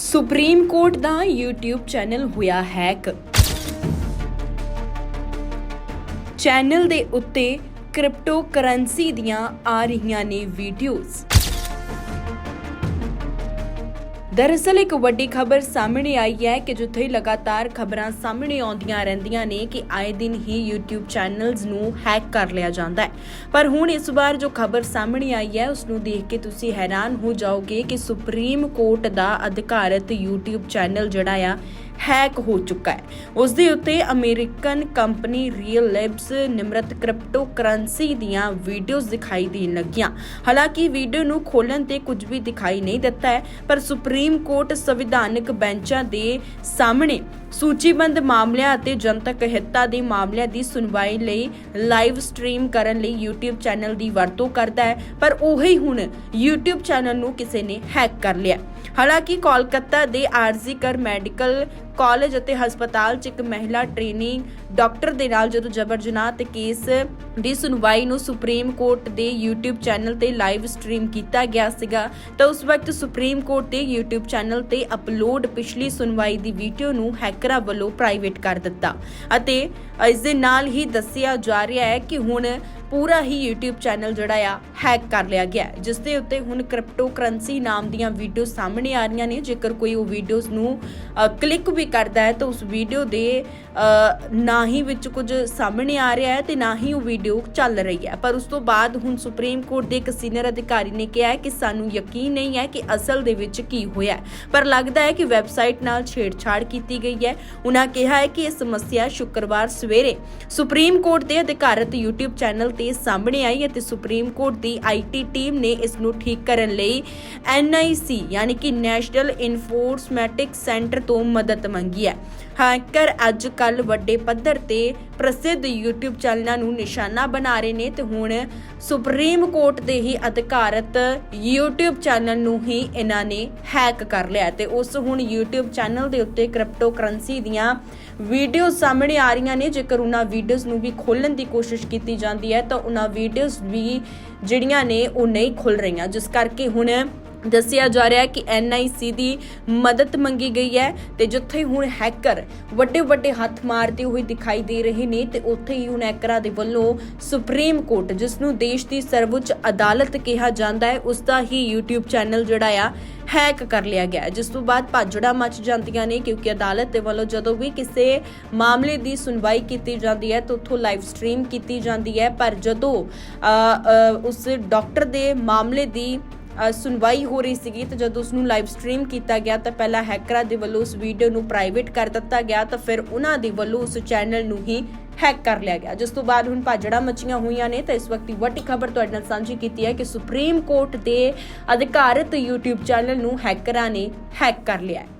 Supreme court ਦਾ YouTube channel ਹੋਇਆ hack. Channel ਦੇ ਉੱਤੇ ਕ੍ਰਿਪਟੋ ਕਰੰਸੀ ਦੀਆਂ ਆ ਰਹੀਆਂ ਨੇ ਵੀਡੀਓਜ਼ ਦਰਅਸਲ ਇੱਕ ਵੱਡੀ ਖਬਰ ਸਾਹਮਣੇ ਆਈ ਹੈ ਕਿ ਜਿੱਥੇ ਲਗਾਤਾਰ ਖਬਰਾਂ ਸਾਹਮਣੇ ਆਉਂਦੀਆਂ ਰਹਿੰਦੀਆਂ ਨੇ ਕਿ ਆਏ ਦਿਨ ਹੀ YouTube ਚੈਨਲਸ ਨੂੰ ਹੈਕ ਕਰ ਲਿਆ ਜਾਂਦਾ ਹੈ। ਪਰ ਹੁਣ ਇਸ ਵਾਰ ਜੋ ਖਬਰ ਸਾਹਮਣੇ ਆਈ ਹੈ ਉਸ ਨੂੰ ਦੇਖ ਕੇ ਤੁਸੀਂ ਹੈਰਾਨ ਹੋ ਜਾਓਗੇ ਕਿ ਸੁਪਰੀਮ ਕੋਰਟ ਦਾ ਅਧਿਕਾਰਤ YouTube ਚੈਨਲ ਜਿਹੜਾ ਆ ਹੈਕ ਹੋ ਚੁੱਕਾ ਹੈ। ਉਸ ਦੇ ਉੱਤੇ ਅਮਰੀਕਨ ਕੰਪਨੀ ਰੀਅਲ ਲੈਬਸ ਨਿਮਰਤ ਕ੍ਰਿਪਟੋ ਕਰੰਸੀ ਦੀਆਂ ਵੀਡੀਓਜ਼ ਦਿਖਾਈ ਦੇਣ ਲੱਗੀਆਂ। ਹਾਲਾਂਕਿ ਵੀਡੀਓ ਨੂੰ ਖੋਲਣ ਤੇ ਕੁਝ ਵੀ ਦਿਖਾਈ ਨਹੀਂ ਦਿੱਤਾ ਹੈ, ਪਰ ਸੁਪਰੀਮ ਕੋਰਟ ਸੰਵਿਧਾਨਕ ਬੈਂਚਾਂ ਦੇ ਸਾਹਮਣੇ ਸੂਚੀਬੱਧ ਮਾਮਲਿਆਂ ਅਤੇ ਜਨਤਕ ਹਿੱਤਾਂ ਦੇ ਮਾਮਲਿਆਂ ਦੀ ਸੁਣਵਾਈ ਲਈ ਲਾਈਵ ਸਟ੍ਰੀਮ ਕਰਨ ਲਈ YouTube ਚੈਨਲ ਦੀ ਵਰਤੋਂ ਕਰਦਾ ਹੈ, ਪਰ ਉਹੀ ਹੁਣ YouTube ਚੈਨਲ ਨੂੰ ਕਿਸੇ ਨੇ ਹੈਕ ਕਰ ਲਿਆ ਹਾਲਾਂਕਿ ਕੋਲਕਾਤਾ ਦੇ ਆਰਜ਼ੀ ਕਰ ਮੈਡੀਕਲ ਕਾਲਜ ਅਤੇ ਹਸਪਤਾਲ 'ਚ ਇੱਕ ਮਹਿਲਾ ਟ੍ਰੇਨਿੰਗ ਡਾਕਟਰ ਦੇ ਨਾਲ ਜਦੋਂ ਜਬਰ ਜਨਾਹ ਤੇ ਕੇਸ ਦੀ ਸੁਣਵਾਈ ਨੂੰ ਸੁਪਰੀਮ ਕੋਰਟ ਦੇ YouTube ਚੈਨਲ ਤੇ ਲਾਈਵ ਸਟ੍ਰੀਮ ਕੀਤਾ ਗਿਆ ਸੀਗਾ, ਤਾਂ ਉਸ ਵਕਤ ਸੁਪਰੀਮ ਕੋਰਟ ਦੇ YouTube ਚੈਨਲ ਤੇ ਅਪਲੋਡ ਪਿਛਲੀ ਸੁਣਵਾਈ ਦੀ ਵੀਡੀਓ ਨੂੰ ਹੈਕ ਹੈਕਰਾਂ ਵੱਲੋਂ ਪ੍ਰਾਈਵੇਟ ਕਰ ਦਿੱਤਾ ਅਤੇ ਇਸ ਦੇ ਨਾਲ ਹੀ ਦੱਸਿਆ ਜਾ ਰਿਹਾ ਹੈ ਕਿ ਹੁਣ ਪੂਰਾ ਹੀ YouTube ਚੈਨਲ ਜਿਹੜਾ ਆ ਹੈਕ ਕਰ ਲਿਆ ਗਿਆ ਜਿਸ ਦੇ ਉੱਤੇ ਹੁਣ ਕ੍ਰਿਪਟੋ ਕਰੰਸੀ ਨਾਮ ਦੀਆਂ ਵੀਡੀਓ ਸਾਹਮਣੇ ਆ ਰਹੀਆਂ ਨੇ। ਜੇਕਰ ਕੋਈ ਉਹ ਵੀਡੀਓਜ਼ ਨੂੰ ਕਲਿੱਕ ਵੀ ਕਰਦਾ ਹੈ, ਤਾਂ ਉਸ ਵੀਡੀਓ ਦੇ ਨਾ ਹੀ ਵਿੱਚ ਕੁਝ ਸਾਹਮਣੇ ਆ ਰਿਹਾ ਹੈ ਤੇ ਨਾ ਹੀ ਉਹ ਵੀਡੀਓ ਚੱਲ ਰਹੀ ਹੈ। ਪਰ ਉਸ ਤੋਂ ਬਾਅਦ ਹੁਣ ਸੁਪਰੀਮ ਕੋਰਟ ਦੇ ਇੱਕ ਸੀਨੀਅਰ ਅਧਿਕਾਰੀ ਨੇ ਕਿਹਾ ਕਿ ਸਾਨੂੰ ਯਕੀਨ ਨਹੀਂ ਹੈ ਕਿ ਅਸਲ ਦੇ ਵਿੱਚ ਕੀ ਹੋਇਆ ਪਰ ਲੱਗਦਾ ਹੈ ਕਿ ਵੈਬਸਾਈਟ ਨਾਲ ਛੇੜਛਾੜ ਕੀਤੀ ਗਈ ਹੈ। ਉਹਨਾਂ ਕਿਹਾ ਹੈ ਕਿ ਇਹ ਸਮੱਸਿਆ ਸ਼ੁੱਕਰਵਾਰ ਸਵੇਰੇ ਸੁਪਰੀਮ ਕੋਰਟ ਦੇ ਅਧਿਕਾਰਤ YouTube ਚੈਨਲ ਤੇ ਸਾਹਮਣੇ ਆਈ ਅਤੇ ਸੁਪਰੀਮ ਕੋਰਟ ਦੀ ਆਈਟੀ ਟੀਮ ਨੇ ਇਸ ਨੂੰ ਠੀਕ ਕਰਨ ਲਈ NIC ਯਾਨੀ ਕਿ ਨੈਸ਼ਨਲ ਇਨਫੋਰਸਮੈਟਿਕ ਸੈਂਟਰ ਤੋਂ ਮਦਦ ਮੰਗੀ ਹੈ। ਹੈਕਰ ਅੱਜ ਕੱਲ ਵੱਡੇ ਪੱਧਰ ਤੇ ਪ੍ਰਸਿੱਧ YouTube ਚੈਨਲਾਂ ਨੂੰ ਨਿਸ਼ਾਨਾ ਬਣਾ ਰਹੇ ਨੇ ਤੇ ਹੁਣ ਸੁਪਰੀਮ ਕੋਰਟ ਦੇ ਹੀ ਅਧਿਕਾਰਤ YouTube ਚੈਨਲ ਨੂੰ ਹੀ ਇਹਨਾਂ ਨੇ ਹੈਕ ਕਰ ਲਿਆ ਤੇ ਉਸ ਹੁਣ YouTube ਚੈਨਲ ਦੇ ਉੱਤੇ ਕ੍ਰਿਪਟੋ ਕਰੰਸੀ ਦੀਆਂ ਵੀਡੀਓ ਸਾਹਮਣੇ ਆ ਰਹੀਆਂ ਨੇ। ਜੇਕਰ ਉਹਨਾਂ ਵੀਡੀਓਜ਼ ਨੂੰ ਵੀ ਖੋਲਣ ਦੀ ਕੋਸ਼ਿਸ਼ ਕੀਤੀ ਜਾਂਦੀ ਹੈ ਤਾਂ ਉਹਨਾਂ ਵੀਡੀਓਜ਼ ਵੀ ਜਿਹੜੀਆਂ ਨੇ ਉਹ ਨਹੀਂ ਖੁੱਲ ਰਹੀਆਂ। ਜਿਸ ਕਰਕੇ ਹੁਣ ਦੱਸਿਆ ਜਾ ਰਿਹਾ ਹੈ ਕਿ NIC ਦੀ ਮਦਦ ਮੰਗੀ ਗਈ ਹੈ ਤੇ ਜਿੱਥੇ ਹੁਣ ਹੈਕਰ ਵੱਡੇ ਵੱਡੇ ਹੱਥ ਮਾਰਦੇ ਹੋਏ ਦਿਖਾਈ ਦੇ ਰਹੇ ਨੇ ਤੇ ਉੱਥੇ ਹੀ ਹੁਣ ਹੈਕਰਾਂ ਦੇ ਵੱਲੋਂ ਸੁਪਰੀਮ ਕੋਰਟ, ਜਿਸ ਨੂੰ ਦੇਸ਼ ਦੀ ਸਰਵਉੱਚ ਅਦਾਲਤ ਕਿਹਾ ਜਾਂਦਾ ਹੈ, ਉਸ ਦਾ ਹੀ YouTube ਚੈਨਲ ਜਿਹੜਾ ਆ, ਹੈਕ ਕਰ ਲਿਆ ਗਿਆ ਜਿਸ ਤੋਂ ਬਾਅਦ ਭਾਜੜਾ ਮਚ ਜਾਂਦੀਆਂ ਨੇ ਕਿਉਂਕਿ ਅਦਾਲਤ ਦੇ ਵੱਲੋਂ ਜਦੋਂ ਵੀ ਕਿਸੇ ਮਾਮਲੇ ਦੀ ਸੁਣਵਾਈ ਕੀਤੀ ਜਾਂਦੀ ਹੈ ਤਾਂ ਉੱਥੋਂ ਲਾਈਵ ਸਟ੍ਰੀਮ ਕੀਤੀ ਜਾਂਦੀ ਹੈ। ਪਰ ਜਦੋਂ ਉਸ ਡਾਕਟਰ ਦੇ ਮਾਮਲੇ ਦੀ ਸੁਣਵਾਈ ਹੋ ਰਹੀ ਸੀਗੀ ਤੇ ਜਦੋਂ ਉਸ ਨੂੰ ਲਾਈਵ ਸਟ੍ਰੀਮ ਕੀਤਾ ਗਿਆ ਤਾਂ ਪਹਿਲਾਂ ਹੈਕਰਾਂ ਦੇ ਵੱਲੋਂ ਉਸ ਵੀਡੀਓ ਨੂੰ ਪ੍ਰਾਈਵੇਟ ਕਰ ਦਿੱਤਾ ਗਿਆ ਤਾਂ ਫਿਰ ਉਹਨਾਂ ਦੇ ਵੱਲੋਂ ਉਸ ਚੈਨਲ ਨੂੰ ਹੀ ਹੈਕ ਕਰ ਲਿਆ ਗਿਆ। ਜਿਸ ਤੋਂ ਬਾਅਦ ਹੁਣ ਭਾਜੜਾਂ ਮਚੀਆਂ ਹੋਈਆਂ ਨੇ ਤਾਂ ਇਸ ਵਕਤ ਦੀ ਵੱਡੀ ਖਬਰ ਤੁਹਾਡੇ ਨਾਲ ਸਾਂਝੀ ਕੀਤੀ ਹੈ ਕਿ ਸੁਪਰੀਮ ਕੋਰਟ ਦੇ ਅਧਿਕਾਰਤ YouTube ਚੈਨਲ ਨੂੰ ਹੈਕਰਾਂ ਨੇ ਹੈਕ ਕਰ ਲਿਆ ਹੈ।